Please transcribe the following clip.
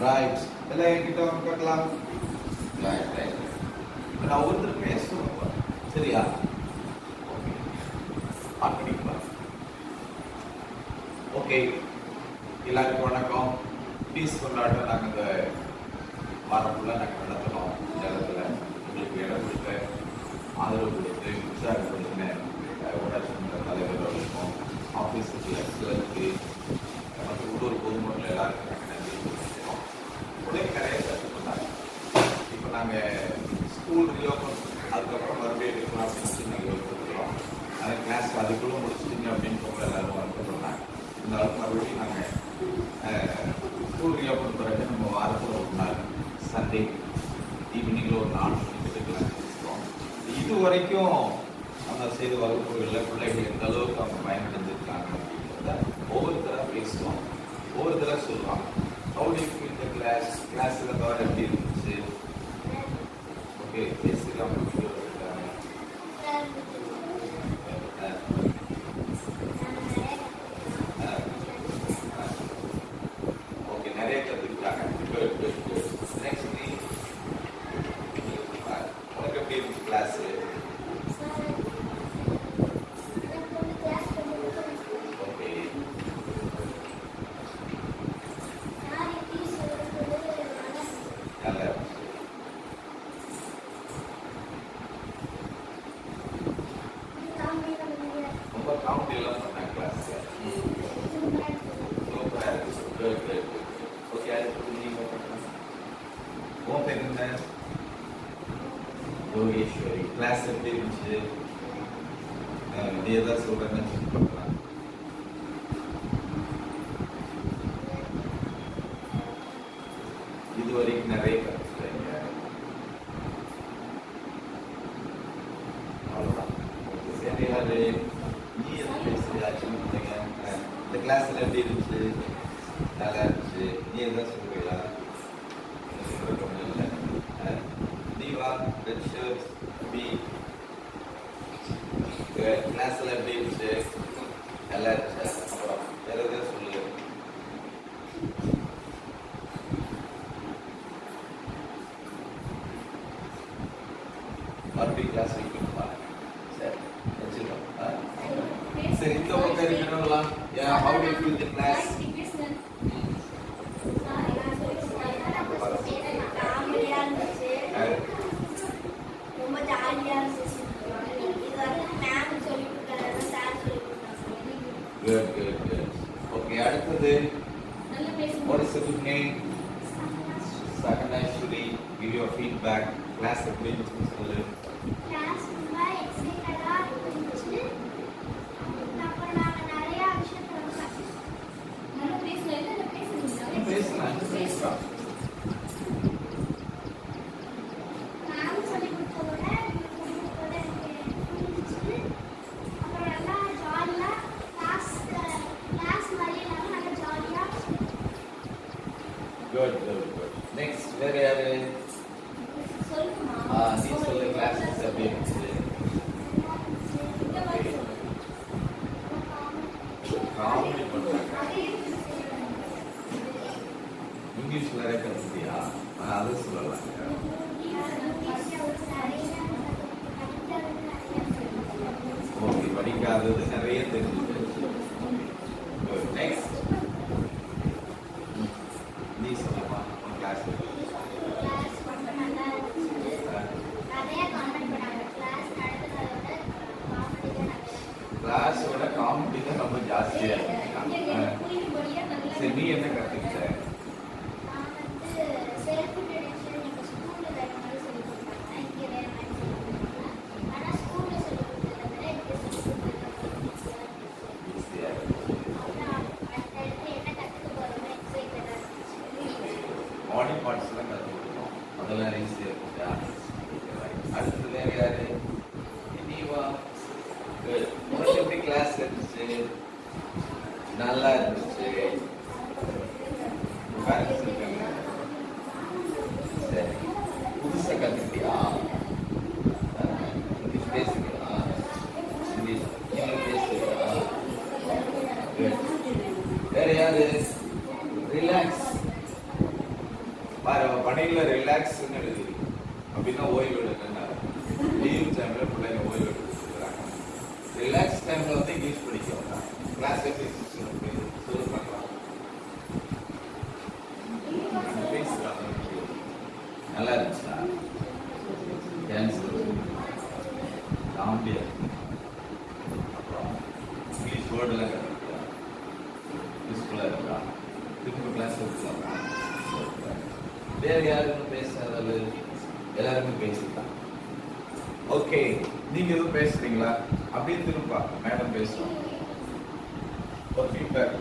Right எல்லாம் என்கிட்ட வந்து பார்க்கலாம் ரைட் ரைட் நான் ஒருத்தர் பேசணும். சரியா ஓகே அப்படிங்களா ஓகே எல்லாருக்கும் வணக்கம் பீஸ் கொண்டாட்டம் நாங்கள் இந்த வாரக்குள்ள நாங்கள் நடத்தினோம் இடத்துல உங்களுக்கு இடம் கொடுத்த ஆதரவு கொடுத்து உற்சாகப்படுத்தின ஊராட்சி மன்ற கிளாஸ் அதுக்குள்ளே முடிச்சிட்டிங்க அப்படின்னு சொல்ல எல்லாரும் வருத்தப்படுறாங்க இருந்தாலும் மறுபடியும் நாங்கள் ஸ்கூல் ரியோபன் பிறகு நம்ம வாரத்தில் ஒரு நாள் சண்டே ஈவினிங்கில் ஒரு நாலு மணிக்கு கிளாஸ் இருக்கோம் இது வரைக்கும் அந்த செய்த வகுப்புகளில் பிள்ளைகள் எந்த அளவுக்கு அவங்க பயனடைஞ்சிருக்காங்க அப்படின்றத ஒவ்வொருத்தராக பேசுவோம் ஒவ்வொருத்தராக சொல்லுவாங்க ஹவு டு இந்த கிளாஸ் கிளாஸில் தவிர எப்படி இருந்துச்சு ஓகே பேச ரொம்ப காமெடி எல்லாம் பண்ணாங்க கிளாஸ்ல சூப்பரா இருந்துச்சு குட் குட் ஓகே அடுத்து நீங்க பண்ணலாம் உன் பேர் என்ன யோகேஸ்வரி கிளாஸ் எப்படி இருந்துச்சு அஹ் நீ ஏதாவது சொல்றேன்னு சொல்லலாம் இது வரைக்கும் நிறைய கற்றுக்கிறீங்க அவ்வளோதான் சரி யாரு கிளாஸ்ல எப்படி இருந்துச்சு நல்லா இருந்துச்சு நீ எதாவது சொல்றீங்களா சொல்றது ஒண்ணும் இல்ல. அஹ், நீ வா ரெட் ஷர்ட் பி கிளாஸ்ல எப்படி இருந்துச்சு நல்லா இருந்துச்சு அப்புறம் வேற எதாவது சொல்லு மறுபடியும் கிளாஸ் வரைக்கும் மேம் சொல்லி கொடுத்தாரு சார் சொல்லி கொடுத்தாங்க குட் குட் குட் ஓகே அடுத்தது what is the good name Sakaneswari give your feedback class எப்படி இருந்துச்சு சொல்லு கிளாஸ் ஜாலியா குட் குட் குட் நெக்ஸ்ட் வேற யாரு சொல்லுமா ஆ நீ சொல்லு கிளாஸ் எப்படி இங்கிலீஷ் வேற கற்றுக்கியா ஆ, அது சொல்லலாம் ஓகே படிக்காதது நிறைய தெரிஞ்சு பாடி பார்ட்ஸ் எல்லாம் கற்றுக்கிட்டோம் அதெல்லாம் ஈஸியாக இருக்குதா அடுத்தது வேறு யாரு நீ வா எப்படி கிளாஸ் இருந்துச்சு. நல்லா இருந்துச்சு. பேரண்ட்ஸ் இருக்காங்க. சரி. புதுசாக கற்றுக்கிட்டியா அப்படின்னா ஓய்வு எடுக்கணும் லீவ் டைம்ல பிள்ளைங்க ஓய்வு எடுத்துக்கிறாங்க ரிலாக்ஸ் டைமில் வந்து இங்கிலீஷ் படிக்கிறாங்க கிளாஸ் எக்ஸசைஸ் பண்றாங்க நல்லா இருந்துச்சா டான்ஸ் காமெடியா அப்புறம் இங்கிலீஷ் வேர்டெல்லாம் யூஸ்ஃபுல்லாக இருக்கா திரும்ப கிளாஸ் எடுத்துக்கலாம் வேறு யாருக்கும் பேசுறது எல்லாருமே பேசிருக்காங்க ஓகே நீங்க எதுவும் பேசுறீங்களா? அப்படின்னு திரும்ப மேடம் பேசுறோம். Okay feedback